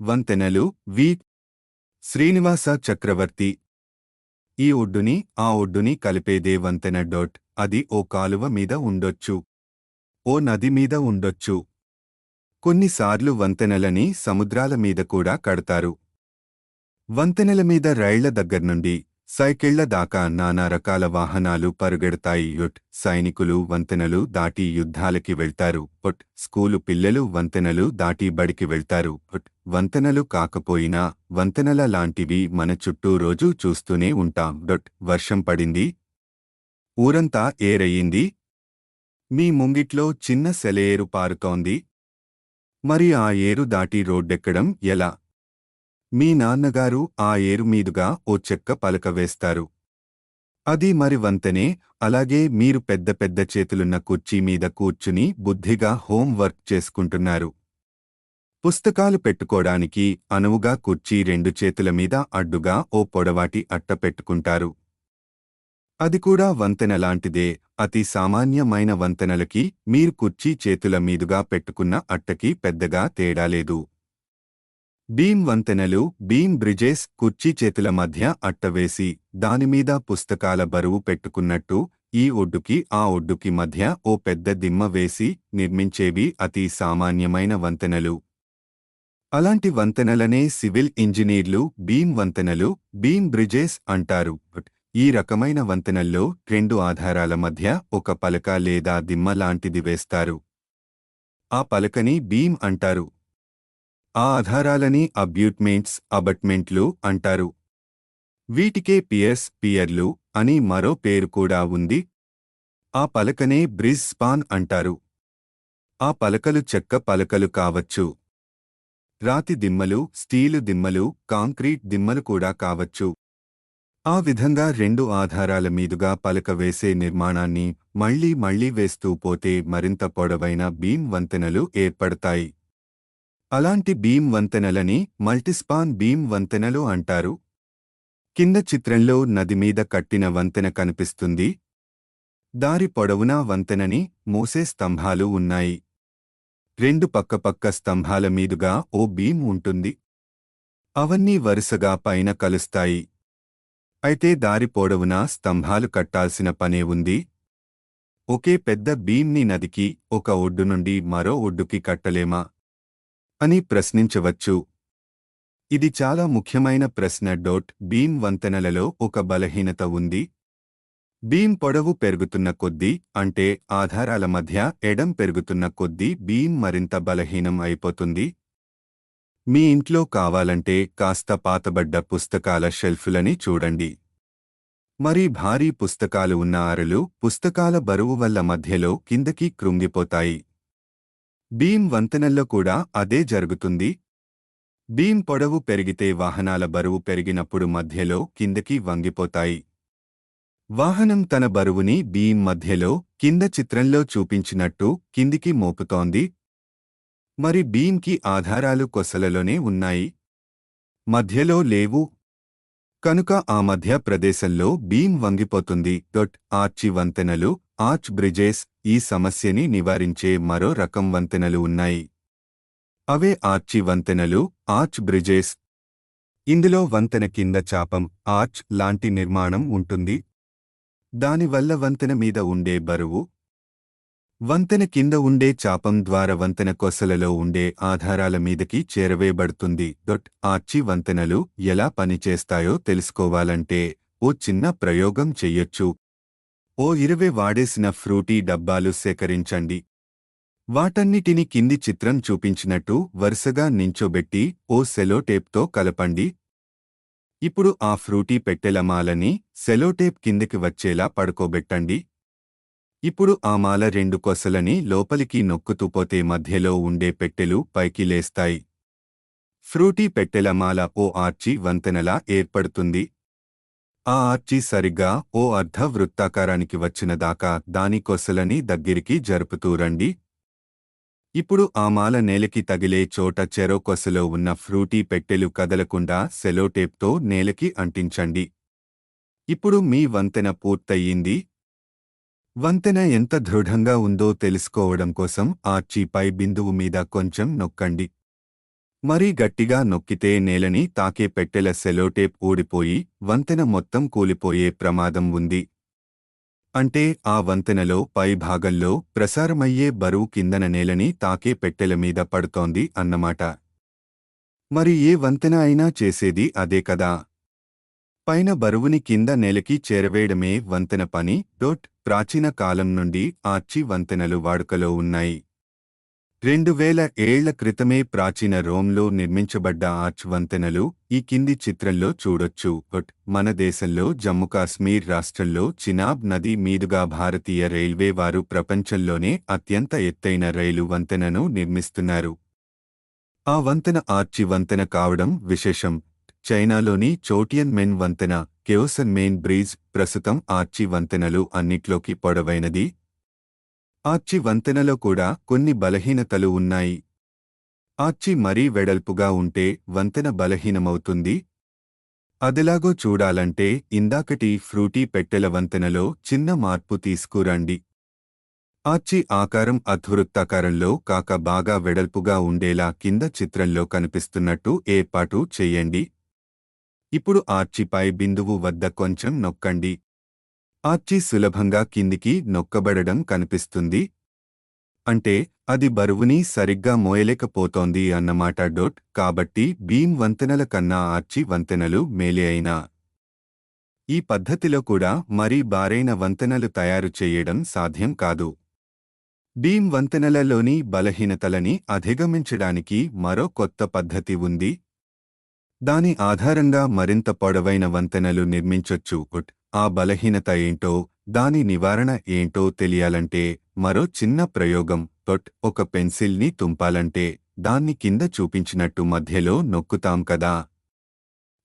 వంతెనలు వి. శ్రీనివాస చక్రవర్తి. ఈ ఒడ్డుని ఆ ఒడ్డుని కలిపేదే వంతెన డొట్. అది ఓ కాలువ మీద ఉండొచ్చు. ఓ నది మీద ఉండొచ్చు. కొన్నిసార్లు వంతెనలని సముద్రాల మీద కూడా కడతారు. వంతెనల మీద రైళ్ళ దగ్గర్నుండి సైకిళ్ళ దాకా నానా రకాల వాహనాలు పరుగెడతాయి. యొట్ సైనికులు వంతెనలు దాటి యుద్ధాలకి వెళ్తారు. ఒట్ స్కూలు పిల్లలు వంతెనలు దాటి బడికి వెళ్తారు. ఒట్ వంతెనలు కాకపోయినా వంతెనల లాంటివి మన చుట్టూ రోజూ చూస్తూనే ఉంటాం. డొట్ వర్షం పడింది. ఊరంతా ఏరయ్యింది మీ ముంగిట్లో చిన్న సెలయేరు పారుతోంది. మరి ఆ ఏరు దాటి రోడ్డెక్కడం ఎలా? మీ నాన్నగారు ఆ ఏరు మీదుగా ఓ చెక్క పలక వేస్తారు. అది మరి వంతెనే అలాగే మీరు పెద్ద పెద్ద చేతులున్న కుర్చీ మీద కూర్చుని బుద్ధిగా హోంవర్క్ చేసుకుంటున్నారు. పుస్తకాలు పెట్టుకోడానికి అనువుగా కుర్చీ రెండు చేతుల మీద అడ్డుగా ఓ పొడవాటి అట్ట పెట్టుకుంటారు. అది కూడా వంతెన లాంటిదే అతి సామాన్యమైన వంతెనలకి మీరు కుర్చీ చేతుల మీదుగా పెట్టుకున్న అట్టకి పెద్దగా తేడా లేదు. బీమ్ వంతెనలు బీమ్ బ్రిడ్జెస్ కుర్చీ చేతుల మధ్య అట్టవేసి దానిమీద పుస్తకాల బరువు పెట్టుకున్నట్టు ఈ ఒడ్డుకి ఆ ఒడ్డుకి మధ్య ఓ పెద్ద దిమ్మ వేసి నిర్మించేవి అతి సామాన్యమైన వంతెనలు. అలాంటి వంతెనలనే సివిల్ ఇంజనీర్లు బీమ్ వంతెనలు బీమ్ బ్రిడ్జెస్ అంటారు. ఈ రకమైన వంతెనల్లో రెండు ఆధారాల మధ్య ఒక పలక లేదా దిమ్మ లాంటిది వేస్తారు. ఆ పలకని బీమ్ అంటారు. ఆ ఆధారాలని అబ్యూట్మెంట్స్ అబట్మెంట్లు అంటారు. వీటికే పియర్స్ పియర్లు అని మరో పేరు కూడా ఉంది. ఆ పలకనే బ్రిజ్ స్పాన్ అంటారు. ఆ పలకలు చెక్క పలకలు కావచ్చు. రాతి దిమ్మలు స్టీలు దిమ్మలు కాంక్రీట్ దిమ్మలు కూడా కావచ్చు. ఆ విధంగా రెండు ఆధారాల మీదుగా పలక వేసే నిర్మాణాన్ని మళ్ళీ మళ్ళీ వేస్తూ పోతే మరింత పొడవైన బీమ్ వంతెనలు ఏర్పడతాయి. అలాంటి బీమ్ వంతెనలని మల్టిస్పాన్ బీమ్ వంతెనలు అంటారు. కింద చిత్రంలో నది మీద కట్టిన వంతెన కనిపిస్తుంది. దారి పొడవునా వంతెనని మోసే స్తంభాలు ఉన్నాయి. రెండు పక్కపక్క స్తంభాల మీదుగా ఓ బీమ్ ఉంటుంది. అవన్నీ వరుసగా పైన కలుస్తాయి. అయితే దారి పొడవునా స్తంభాలు కట్టాల్సిన పనే ఉంది. ఒకే పెద్ద బీమ్ని నదికి ఒక ఒడ్డు నుండి మరో ఒడ్డుకి కట్టలేమా? అని ప్రశ్నించవచ్చు. ఇది చాలా ముఖ్యమైన ప్రశ్న. డోట్ బీమ్ వంతెనలలో ఒక బలహీనత ఉంది. బీమ్ పొడవు పెరుగుతున్న కొద్దీ అంటే ఆధారాల మధ్య ఎడం పెరుగుతున్న కొద్దీ బీమ్ మరింత బలహీనం అయిపోతుంది. మీ ఇంట్లో కావాలంటే కాస్త పాతబడ్డ పుస్తకాల షెల్ఫులని చూడండి. మరి భారీ పుస్తకాలు ఉన్న అరలు పుస్తకాల బరువు వల్ల మధ్యలో కిందకి కృంగిపోతాయి. బీమ్ వంతెనల్లో కూడా అదే జరుగుతుంది. బీమ్ పొడవు పెరిగితే వాహనాల బరువు పెరిగినప్పుడు మధ్యలో కిందకి వంగిపోతాయి. వాహనం తన బరువుని బీమ్ మధ్యలో కింద చిత్రంలో చూపించినట్టు కిందికి మోపుతోంది. మరి బీమ్కి ఆధారాలు కొసలలోనే ఉన్నాయి. మధ్యలో లేవు. కనుక ఆ మధ్య ప్రదేశంలో బీమ్ వంగిపోతుంది. డొట్ ఆర్చి వంతెనలు ఆర్చ్ బ్రిజెస్ ఈ సమస్యని నివారించే మరో రకం వంతెనలు ఉన్నాయి. అవే ఆర్చి వంతెనలు ఆర్చ్ బ్రిడ్జెస్. ఇందులో వంతెన కింద చాపం ఆర్చ్ లాంటి నిర్మాణం ఉంటుంది. దానివల్ల వంతెన మీద ఉండే బరువు. వంతెన కింద ఉండే చాపం ద్వారా వంతెన కొసలలో ఉండే ఆధారాల మీదకి చేరవేయబడుతుంది. డొట్ ఆర్చి వంతెనలు ఎలా పనిచేస్తాయో తెలుసుకోవాలంటే ఓ చిన్న ప్రయోగం చెయ్యొచ్చు. ఓ ఇరవై వాడేసిన ఫ్రూటీ డబ్బాలు సేకరించండి. వాటన్నిటిని కింది చిత్రం చూపించినట్టు వరుసగా నించోబెట్టి ఓ సెలోటేప్తో కలపండి. ఇప్పుడు ఆ ఫ్రూటీ పెట్టెలమాలని సెలోటేప్ కిందికి వచ్చేలా పడుకోబెట్టండి. ఇప్పుడు ఆ మాల రెండు కొసలని లోపలికి నొక్కుతూ పోతే మధ్యలో ఉండే పెట్టెలు పైకి లేస్తాయి. ఫ్రూటీ పెట్టెల మాల ఓ ఆర్చి వంతెనలా ఏర్పడుతుంది. ఆ ఆర్చి సరిగ్గా ఓ అర్ధ వృత్తాకారానికి వచ్చినదాకా దాని కొసలని దగ్గరికి జరుపుతూ రండి. ఇప్పుడు ఆ మాల నేలకి తగిలే చోట చెరో కొసలో ఉన్న ఫ్రూటీ పెట్టెలు కదలకుండా సెలోటేప్తో నేలకి అంటించండి. ఇప్పుడు మీ వంతెన పూర్తయింది. వంతెన ఎంత దృఢంగా ఉందో తెలుసుకోవడం కోసం ఆర్చి పై బిందువు మీద కొంచెం నొక్కండి. మరీ గట్టిగా నొక్కితే నేలని తాకే పెట్టెల సెలోటేప్ ఊడిపోయి వంతెన మొత్తం కూలిపోయే ప్రమాదం ఉంది. అంటే ఆ వంతెనలో పై భాగంలో ప్రసారమయ్యే బరువు కిందన నేలని తాకే పెట్టెల మీద పడుతోంది అన్నమాట. మరి ఏ వంతెన అయినా చేసేది అదే కదా. పైన బరువుని కింద నేలకి చేరవేయడమే వంతెన పని. డోట్ ప్రాచీన కాలం నుండి ఆర్చి వంతెనలు వాడుకలో ఉన్నాయి. రెండు వేల ఏళ్ళ క్రితమే ప్రాచీన రోమ్లో నిర్మించబడ్డ ఆర్చ్ వంతెనలు ఈ కింది చిత్రంలో చూడొచ్చు. బట్ మన దేశంలో జమ్మూ కాశ్మీర్ రాష్ట్రంలో చినాబ్ నది మీదుగా భారతీయ రైల్వే వారు ప్రపంచంలోనే అత్యంత ఎత్తైన రైలు వంతెనను నిర్మిస్తున్నారు. ఆ వంతెన ఆర్చి వంతెన కావడం విశేషం. చైనాలోని చోటియన్ మెన్ వంతెన కెయోసన్ మెయిన్ బ్రిడ్జ్ ప్రస్తుతం ఆర్చి వంతెనలు అన్నిట్లోకి పొడవైనది. ఆర్చి వంతెనలో కూడా కొన్ని బలహీనతలు ఉన్నాయి. ఆర్చి మరీ వెడల్పుగా ఉంటే వంతెన బలహీనమవుతుంది. అదిలాగో చూడాలంటే ఇందాకటి ఫ్రూటీ పెట్టెల వంతెనలో చిన్న మార్పు తీసుకురండి. ఆర్చి ఆకారం అధృత్తాకారంలో కాక బాగా వెడల్పుగా ఉండేలా కింద చిత్రంలో కనిపిస్తున్నట్టు ఏర్పాటు చెయ్యండి ఇప్పుడు ఆర్చిపై బిందువు వద్ద కొంచెం నొక్కండి. ఆర్చి సులభంగా కిందికి నొక్కబడడం కనిపిస్తుంది. అంటే అది బరువుని సరిగ్గా మోయలేకపోతోంది అన్నమాట డోట్ కాబట్టి బీమ్ వంతెనల కన్నా ఆర్చి వంతెనలు మేలే అయినా. ఈ పద్ధతిలో కూడా మరీ బారైన వంతెనలు తయారు చేయడం సాధ్యం కాదు. బీమ్ వంతెనలలోని బలహీనతలని అధిగమించడానికి మరో కొత్త పద్ధతి ఉంది. దాని ఆధారంగా మరింత పొడవైన వంతెనలు నిర్మించొచ్చు ఉట్. ఆ బలహీనత ఏంటో దాని నివారణ ఏంటో తెలియాలంటే మరో చిన్న ప్రయోగం తొట్ ఒక పెన్సిల్ని తుంపాలంటే దాన్ని కింద చూపించినట్టు మధ్యలో నొక్కుతాం కదా.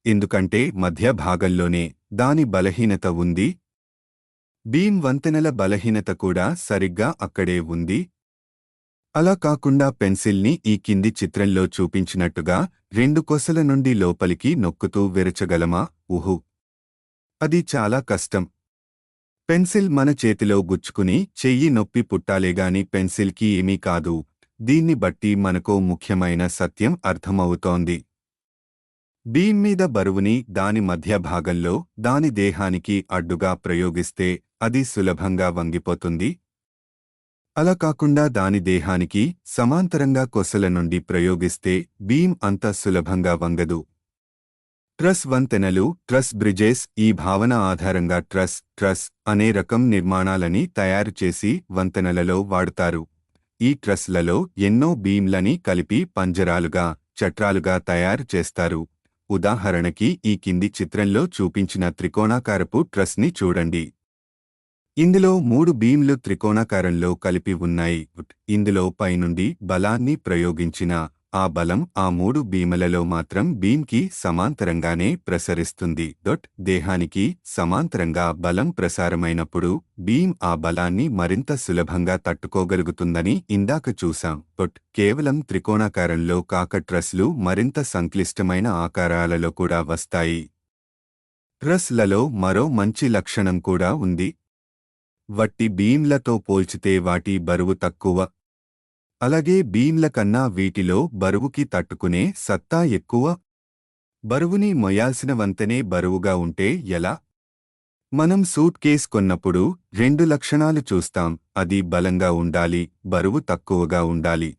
ఎందుకంటే మధ్య భాగంలోనే దాని బలహీనత ఉంది. బీమ్ వంతెనల బలహీనత కూడా సరిగ్గా అక్కడే ఉంది. అలా కాకుండా పెన్సిల్ని ఈ కింది చిత్రంలో చూపించినట్టుగా రెండు కొసల నుండి లోపలికి నొక్కుతూ విరచగలమా? ఊహు అది చాలా కష్టం. పెన్సిల్ మన చేతిలో గుచ్చుకుని చెయ్యి నొప్పి పుట్టాలేగాని పెన్సిల్కి ఏమీ కాదు. దీన్ని బట్టి మనకో ముఖ్యమైన సత్యం అర్థమవుతోంది. బీమ్ మీద బరువుని దాని మధ్య భాగంలో దాని దేహానికి అడ్డుగా ప్రయోగిస్తే అది సులభంగా వంగిపోతుంది. అలా కాకుండా దాని దేహానికి సమాంతరంగా కొసల నుండి ప్రయోగిస్తే బీమ్ అంత సులభంగా వంగదు. ట్రస్ వంతెనలు ట్రస్ బ్రిడ్జెస్ ఈ భావన ఆధారంగా ట్రస్ ట్రస్ అనే రకం నిర్మాణాలని తయారు చేసి వంతెనలలో వాడుతారు. ఈ ట్రస్లలో ఎన్నో బీమ్లని కలిపి పంజరాలుగా చట్రాలుగా తయారు చేస్తారు. ఉదాహరణకి ఈ కింది చిత్రంలో చూపించిన త్రికోణాకారపు ట్రస్ని చూడండి. ఇందులో మూడు బీమ్లు త్రికోణాకారంలో కలిపి ఉన్నాయి. ఇందులో పైనుండి బలాన్ని ప్రయోగించిన ఆ బలం ఆ మూడు భీమలలో మాత్రం బీమ్కి సమాంతరంగానే ప్రసరిస్తుంది. డొట్ దేహానికి సమాంతరంగా బలం ప్రసారమైనప్పుడు భీమ్ ఆ బలాన్ని మరింత సులభంగా తట్టుకోగలుగుతుందని ఇందాక చూశాం. డొట్ కేవలం త్రికోణాకారంలో కాక ట్రస్లు మరింత సంక్లిష్టమైన ఆకారాలలో కూడా వస్తాయి. ట్రస్లలో మరో మంచి లక్షణం కూడా ఉంది. వట్టి బీమ్లతో పోల్చితే వాటి బరువు తక్కువ. అలాగే బీన్ల కన్నా వీటిలో బరువుకి తట్టుకునే సత్తా ఎక్కువ. బరువుని మొయాల్సిన వంతెనే బరువుగా ఉంటే ఎలా? మనం సూట్ కేస్ కొన్నప్పుడు రెండు లక్షణాలు చూస్తాం. అది బలంగా ఉండాలి బరువు తక్కువగా ఉండాలి.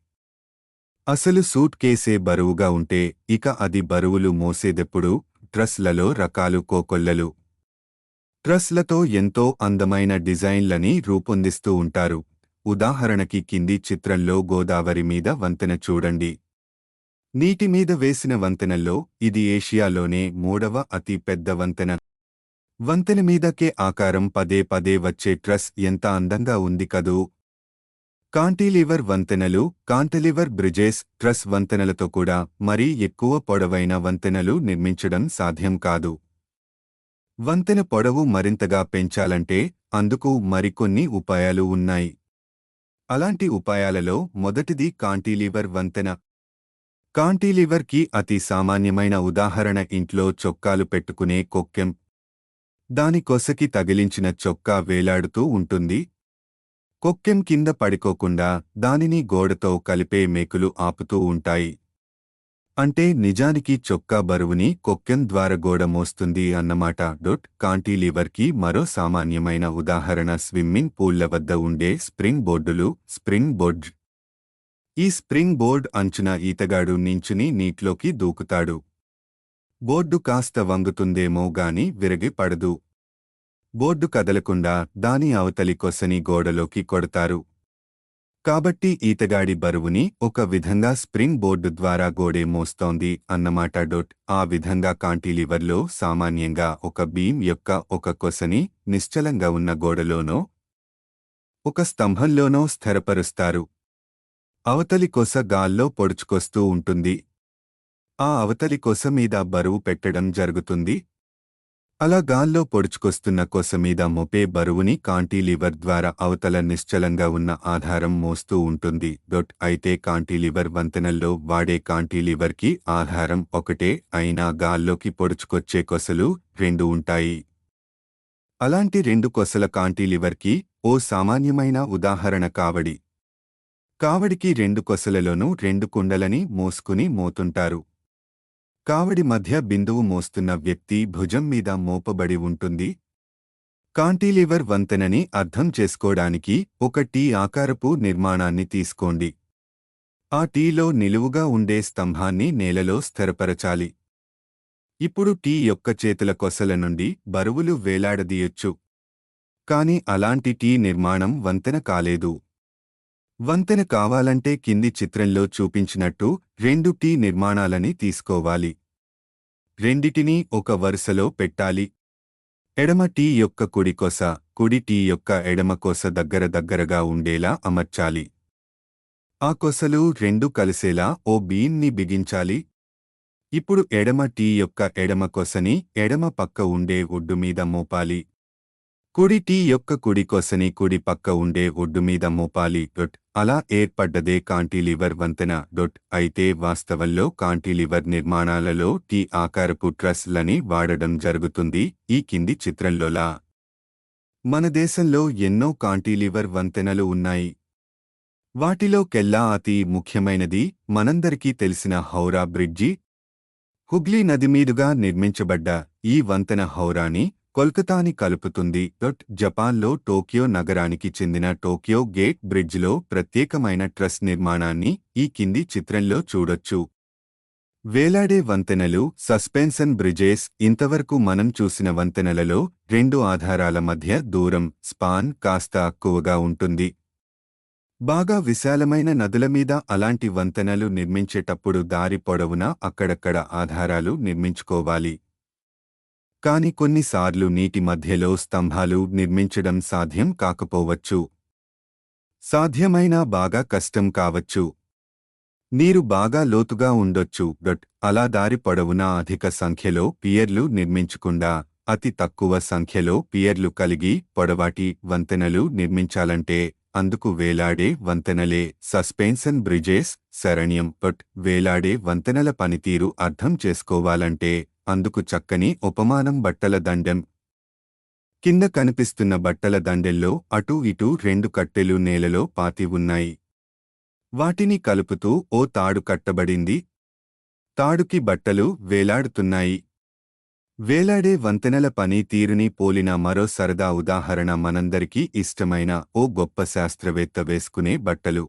అసలు సూట్ కేసే బరువుగా ఉంటే ఇక అది బరువులు మోసేదెప్పుడు? ట్రస్లలో రకాలు కోకొల్లలు. ట్రస్లతో ఎంతో అందమైన డిజైన్లని రూపొందిస్తూ ఉంటారు. ఉదాహరణకి కింది చిత్రంలో గోదావరి మీద వంతెన చూడండి. నీటి మీద వేసిన వంతెనల్లో ఇది ఏషియాలోనే మూడవ అతి పెద్ద వంతెన. వంతెన మీదకే ఆకారం పదే పదే వచ్చే ట్రస్ ఎంత అందంగా ఉంది కదూ. కాంటిలివర్ వంతెనలు కాంటిలివర్ బ్రిడ్జెస్ ట్రస్ వంతెనలతో కూడా మరీ ఎక్కువ పొడవైన వంతెనలు నిర్మించడం సాధ్యం కాదు. వంతెన పొడవు మరింతగా పెంచాలంటే అందుకు మరికొన్ని ఉపాయాలు ఉన్నాయి. అలాంటి ఉపాయాలలో మొదటిది కాంటీలివర్ వంతెన. కాంటీలివర్కి అతి సామాన్యమైన ఉదాహరణ ఇంట్లో చొక్కాలు పెట్టుకునే కొక్కెం. దాని కొసకి తగిలించిన చొక్కా వేలాడుతూ ఉంటుంది. కొక్కెం కింద పడికోకుండా దానిని గోడతో కలిపే మేకులు ఆపుతూ ఉంటాయి. అంటే నిజానికి చొక్కా బరువుని కొక్కెన్ ద్వారా గోడ మోస్తుంది అన్నమాట. డొట్ కాంటీలివర్కి మరో సామాన్యమైన ఉదాహరణ స్విమ్మింగ్ పూల్ల వద్ద ఉండే స్ప్రింగ్ బోర్డులు స్ప్రింగ్ బోర్డ్. ఈ స్ప్రింగ్ బోర్డ్ అంచున ఈతగాడు నించుని నీటిలోకి దూకుతాడు. బోర్డు కాస్త వంగుతుందేమో గాని విరగి పడదు. బోర్డు కదలకుండా దాని అవతలి కొసని గోడలోకి కొడతారు. కాబట్టి ఈతగాడి బరువుని ఒక విధంగా స్ప్రింగ్ బోర్డు ద్వారా గోడే మోస్తోంది అన్నమాట డొట్. ఆ విధంగా కాంటీలివర్లో సామాన్యంగా ఒక బీమ్ యొక్క ఒక కొసని నిశ్చలంగా ఉన్న గోడలోనో ఒక స్తంభంలోనో స్థిరపరుస్తారు. అవతలి కొస గాల్లో పొడుచుకొస్తూ ఉంటుంది. ఆ అవతలి కొస మీద బరువు పెట్టడం జరుగుతుంది. అలా గాల్లో పొడుచుకొస్తున్న కొస మీద మోపే బరువుని కాంటీలివర్ ద్వారా అవతల నిశ్చలంగా ఉన్న ఆధారం మోస్తూ ఉంటుంది. డొట్ అయితే కాంటీలివర్ వంతెనల్లో వాడే కాంటీలివర్కి ఆధారం ఒకటే అయినా గాల్లోకి పొడుచుకొచ్చే కొసలు రెండు ఉంటాయి. అలాంటి రెండు కొసల కాంటీలివర్కి ఓ సామాన్యమైన ఉదాహరణ కావడి. కావడికి రెండు కొసలలోనూ రెండు కుండలని మోసుకుని మోతుంటారు. కావడి మధ్య బిందువు మోస్తున్న వ్యక్తి భుజం మీద మోపబడి ఉంటుంది. కాంటీలివర్ వంతెనని అర్థం చేసుకోడానికి ఒక టీ ఆకారపు నిర్మాణాన్ని తీసుకోండి. ఆ టీలో నిలువుగా ఉండే స్తంభాన్ని నేలలో స్థిరపరచాలి. ఇప్పుడు టీ యొక్క చేతుల కొసల నుండి బరువులు వేలాడదీయొచ్చు. కాని అలాంటి టీ నిర్మాణం వంతెన కాలేదు. వంతెన కావాలంటే కింది చిత్రంలో చూపించినట్టు రెండు టీ నిర్మాణాలని తీసుకోవాలి. రెండిటినీ ఒక వరుసలో పెట్టాలి. ఎడమ టీ యొక్క కుడికొస కుడి టీ యొక్క ఎడమ కొస దగ్గర దగ్గరగా ఉండేలా అమర్చాలి. ఆ కొసలు రెండు కలిసేలా ఓ బీన్ని బిగించాలి. ఇప్పుడు ఎడమ టీ యొక్క ఎడమ కొసని ఎడమ పక్క ఉండే ఒడ్డు మీద మోపాలి. కుడి టీ యొక్క కుడి కొసని కుడి పక్క ఉండే ఒడ్డు మీద మోపాలి డొట్. అలా ఏర్పడ్డదే కాంటిలివర్ వంతెన డొట్. అయితే వాస్తవంలో కాంటిలివర్ నిర్మాణాలలో టీ ఆకారపు ట్రస్లని వాడడం జరుగుతుంది. ఈ కింది చిత్రంలోలా. మన దేశంలో ఎన్నో కాంటిలివర్ వంతెనలు ఉన్నాయి. వాటిలో కెల్లా అతి ముఖ్యమైనది మనందరికీ తెలిసిన హౌరా బ్రిడ్జి. హుగ్లీ నది మీదుగా నిర్మించబడ్డ ఈ వంతెన హౌరాని కోల్కతాని కలుపుతుంది. డొట్ జపాన్లో టోక్యో నగరానికి చెందిన టోక్యో గేట్ బ్రిడ్జ్లో ప్రత్యేకమైన ట్రస్ నిర్మాణాన్ని ఈ కింది చిత్రంలో చూడొచ్చు. వేలాడే వంతెనలు సస్పెన్సన్ బ్రిడ్జెస్ ఇంతవరకు మనం చూసిన వంతెనలలో రెండు ఆధారాల మధ్య దూరం స్పాన్ కాస్త ఎక్కువగా ఉంటుంది. బాగా విశాలమైన నదుల మీద అలాంటి వంతెనలు నిర్మించేటప్పుడు దారి పొడవునా అక్కడక్కడ ఆధారాలు నిర్మించుకోవాలి. కాని కొన్నిసార్లు నీటి మధ్యలో స్తంభాలు నిర్మించడం సాధ్యం కాకపోవచ్చు. సాధ్యమైనా బాగా కష్టం కావచ్చు. నీరు బాగా లోతుగా ఉండొచ్చు గట్ అలా దారి పొడవునా అధిక సంఖ్యలో పియర్లు నిర్మించకుండా అతి తక్కువ సంఖ్యలో పియర్లు కలిగి పొడవాటి వంతెనలు నిర్మించాలంటే అందుకు వేలాడే వంతెనలే సస్పెన్సన్ బ్రిడ్జెస్ శరణ్యం బట్ వేలాడే వంతెనల పనితీరు అర్థం చేసుకోవాలంటే అందుకు చక్కని ఉపమానం బట్టల దండెం. కింద కనిపిస్తున్న బట్టల దండెల్లో అటూ ఇటూ రెండు కట్టెలు నేలలో పాతి ఉన్నాయి. వాటిని కలుపుతూ ఓ తాడు కట్టబడింది. తాడుకి బట్టలు వేలాడుతున్నాయి. వేలాడే వంతెనల పని తీరుని పోలిన మరో సరదా ఉదాహరణ మనందరికీ ఇష్టమైన ఓ గొప్ప శాస్త్రవేత్త వేసుకునే బట్టలు.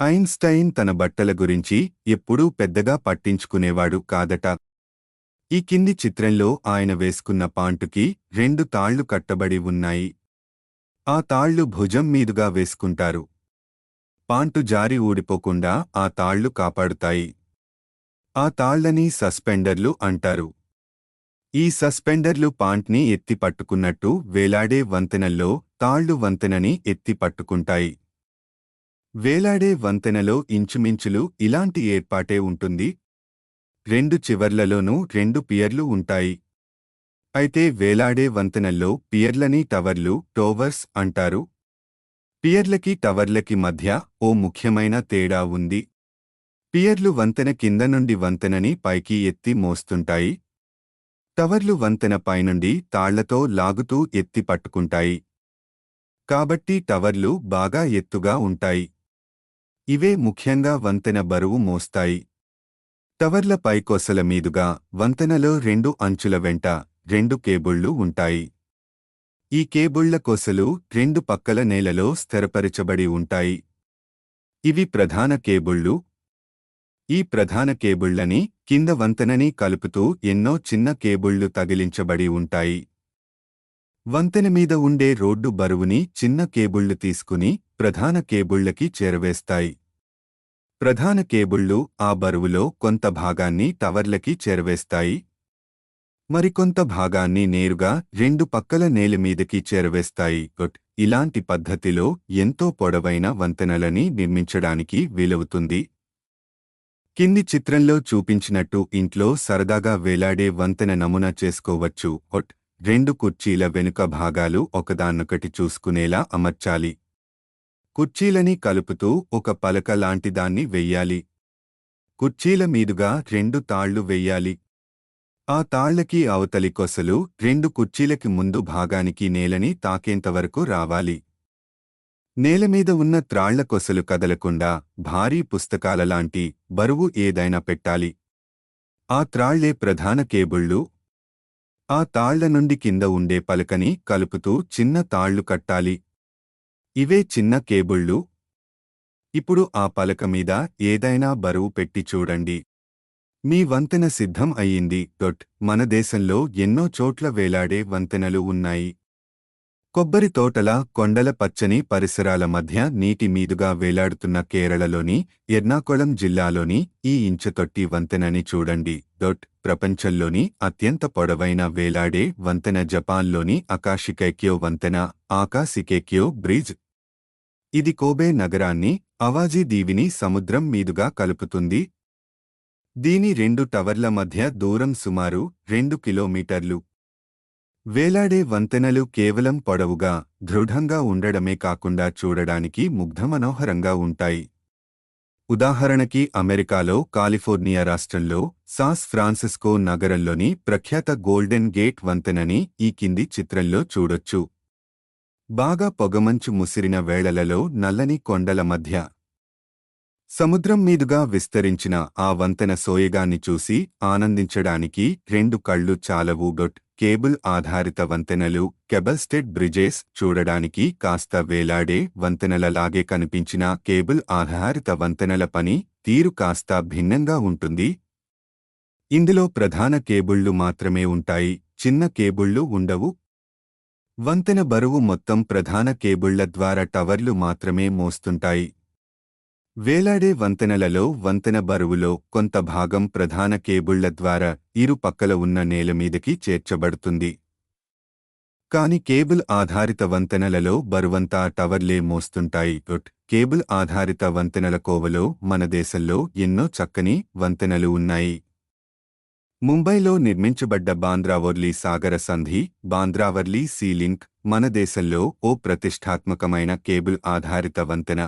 ఐన్స్టైన్ తన బట్టల గురించి ఎప్పుడూ పెద్దగా పట్టించుకునేవాడు కాదట. ఈ కింది చిత్రంలో ఆయన వేసుకున్న పాంటుకి రెండు తాళ్ళు కట్టబడి ఉన్నాయి. ఆ తాళ్ళు భుజం మీదుగా వేసుకుంటారు. పాంటు జారి ఊడిపోకుండా ఆ తాళ్ళు కాపాడుతాయి. ఆ తాళ్ళని సస్పెండర్లు అంటారు. ఈ సస్పెండర్లు పాంట్ని ఎత్తి పట్టుకున్నట్టు వేలాడే వంతెనల్లో తాళ్ళు వంతెనని ఎత్తి పట్టుకుంటాయి. వేలాడే వంతెనలో ఇంచుమించులు ఇలాంటి ఏర్పాటే ఉంటుంది రెండు చివర్లలోనూ రెండు పియర్లు ఉంటాయి. అయితే వేలాడే వంతెనల్లో పియర్లని టవర్లు టోవర్స్ అంటారు. పియర్లకి టవర్లకి మధ్య ఓ ముఖ్యమైన తేడా ఉంది. పియర్లు వంతెన కింద నుండి వంతెనని పైకి ఎత్తి మోస్తుంటాయి. టవర్లు వంతెన పైనుండి తాళ్ళతో లాగుతూ ఎత్తి పట్టుకుంటాయి. కాబట్టి టవర్లు బాగా ఎత్తుగా ఉంటాయి. ఇవే ముఖ్యంగా వంతెన బరువు మోస్తాయి. టవర్ల పైకొసల మీదుగా వంతెనలో రెండు అంచుల వెంట రెండు కేబుళ్ళు ఉంటాయి. ఈ కేబుళ్ళ కొసలు రెండు పక్కల నేలలో స్థిరపరచబడి ఉంటాయి. ఇవి ప్రధాన కేబుళ్ళు ఈ ప్రధాన కేబుళ్ళని కింద వంతెనని కలుపుతూ ఎన్నో చిన్న కేబుళ్ళు తగిలించబడి ఉంటాయి. వంతెన మీద ఉండే రోడ్డు బరువుని చిన్న కేబుళ్ళు తీసుకుని ప్రధాన కేబుళ్ళకి చేరవేస్తాయి. ప్రధాన కేబుళ్ళు ఆ బరువులో కొంత భాగాన్ని టవర్లకి చేరవేస్తాయి. మరికొంత భాగాన్ని నేరుగా రెండు పక్కల నేలమీదకి చేరవేస్తాయి. ఇలాంటి పద్ధతిలో ఎంతో పొడవైన వంతెనలని నిర్మించడానికి వీలవుతుంది. కింది చిత్రంలో చూపించినట్టు ఇంట్లో సరదాగా వేలాడే వంతెన నమూనా చేసుకోవచ్చు. ఒట్ రెండు కుర్చీల వెనుక భాగాలు ఒకదాన్నొకటి చూసుకునేలా అమర్చాలి. కుర్చీలని కలుపుతూ ఒక పలక లాంటిదాన్ని వెయ్యాలి. కుర్చీల మీదుగా రెండు తాళ్ళు వెయ్యాలి. ఆ తాళ్ళకి అవతలి కొసలు రెండు కుర్చీలకి ముందు భాగానికి నేలని తాకేంతవరకు రావాలి. నేలమీద ఉన్న త్రాళ్ళ కొసలు కదలకుండా భారీ పుస్తకాలలాంటి బరువు ఏదైనా పెట్టాలి. ఆ త్రాళ్ళే ప్రధాన కేబుళ్ళు. ఆ తాళ్ళ నుండి కింద ఉండే పలకని కలుపుతూ చిన్న తాళ్ళు కట్టాలి. ఇవే చిన్న కేబుళ్ళు? ఇప్పుడు ఆ పలక మీద ఏదైనా బరువు పెట్టి చూడండి. మీ వంతెన సిద్ధం అయ్యింది. డొట్ మన దేశంలో ఎన్నో చోట్ల వేలాడే వంతెనలు ఉన్నాయి. కొబ్బరి తోటల కొండల పచ్చని పరిసరాల మధ్య నీటి మీదుగా వేలాడుతున్న కేరళలోని ఎర్నాకుళం జిల్లాలోని ఈ ఇంచతొట్టి వంతెనని చూడండి. డొట్ ప్రపంచంలోని అత్యంత పొడవైన వేలాడే వంతెన జపాన్లోని అకాశికైక్యో వంతెన ఆకాశికేక్యో బ్రిడ్జ్. ఇది కోబే నగరాన్ని అవాజీ దీవిని సముద్రం మీదుగా కలుపుతుంది. దీని రెండు టవర్ల మధ్య దూరం సుమారు రెండు కిలోమీటర్లు. వేలాడే వంతెనలు కేవలం పొడవుగా దృఢంగా ఉండడమే కాకుండా చూడడానికి ముగ్ధమనోహరంగా ఉంటాయి. ఉదాహరణకి అమెరికాలో కాలిఫోర్నియా రాష్ట్రంలో సాస్ ఫ్రాన్సిస్కో నగరంలోని ప్రఖ్యాత గోల్డెన్ గేట్ వంతెనని ఈ కింది చిత్రంలో చూడొచ్చు. బాగా పొగమంచు ముసిరిన వేళలలో నల్లని కొండల మధ్య. సముద్రం మీదుగా విస్తరించిన ఆ వంతెన సోయగాన్ని చూసి ఆనందించడానికి రెండు కళ్ళు చాలవు డొట్. కేబుల్ ఆధారిత వంతెనలు కెబల్స్టెడ్ బ్రిడ్జెస్ చూడడానికి కాస్త వేలాడే వంతెనలలాగే కనిపించిన కేబుల్ ఆధారిత వంతెనల పని తీరు కాస్త భిన్నంగా ఉంటుంది. ఇందులో ప్రధాన కేబుళ్ళు మాత్రమే ఉంటాయి. చిన్న కేబుళ్ళు ఉండవు. వంతెన బరువు మొత్తం ప్రధాన కేబుళ్ళ ద్వారా టవర్లు మాత్రమే మోస్తుంటాయి. వేలాడే వంతెనలలో వంతెన బరువులో కొంత భాగం ప్రధాన కేబుళ్ళ ద్వారా ఇరు పక్కల ఉన్న నేలమీదకి చేర్చబడుతుంది. కాని కేబుల్ ఆధారిత వంతెనలలో బరువంతా టవర్లే మోస్తుంటాయి. కేబుల్ ఆధారిత వంతెనల కోవలో మన దేశంలో ఎన్నో చక్కని వంతెనలు ఉన్నాయి. ముంబైలో నిర్మించబడ్డ బాంద్రావర్లీ సాగర సంధి బాంద్రావర్లీ సీలింక్ మన దేశంలో ఓ ప్రతిష్టాత్మకమైన కేబుల్ ఆధారిత వంతెన.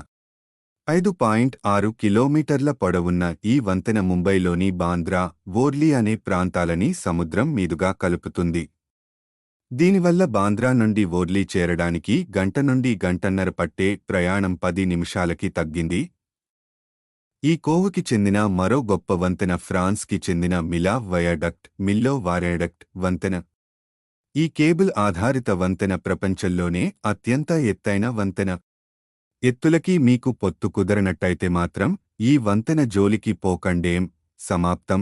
ఐదు పాయింట్ ఆరు కిలోమీటర్ల పొడవున్న ఈ వంతెన ముంబైలోని బాంద్రా వోర్లీ అనే ప్రాంతాలని సముద్రం మీదుగా కలుపుతుంది. దీనివల్ల బాంద్రా నుండి వోర్లీ చేరడానికి గంట నుండి గంటన్నర పట్టే ప్రయాణం పది నిమిషాలకి తగ్గింది. ఈ కోవుకి చెందిన మరో గొప్ప వంతెన ఫ్రాన్స్కి చెందిన మిలా వయాడక్ట్ మిల్లో వారాడక్ట్ వంతెన. ఈ కేబుల్ ఆధారిత వంతెన ప్రపంచంలోనే అత్యంత ఎత్తైన వంతెన. ఎత్తులకి మీకు పొత్తు కుదరనట్టయితే మాత్రం ఈ వంతెన జోలికి పోకండేం? సమాప్తం.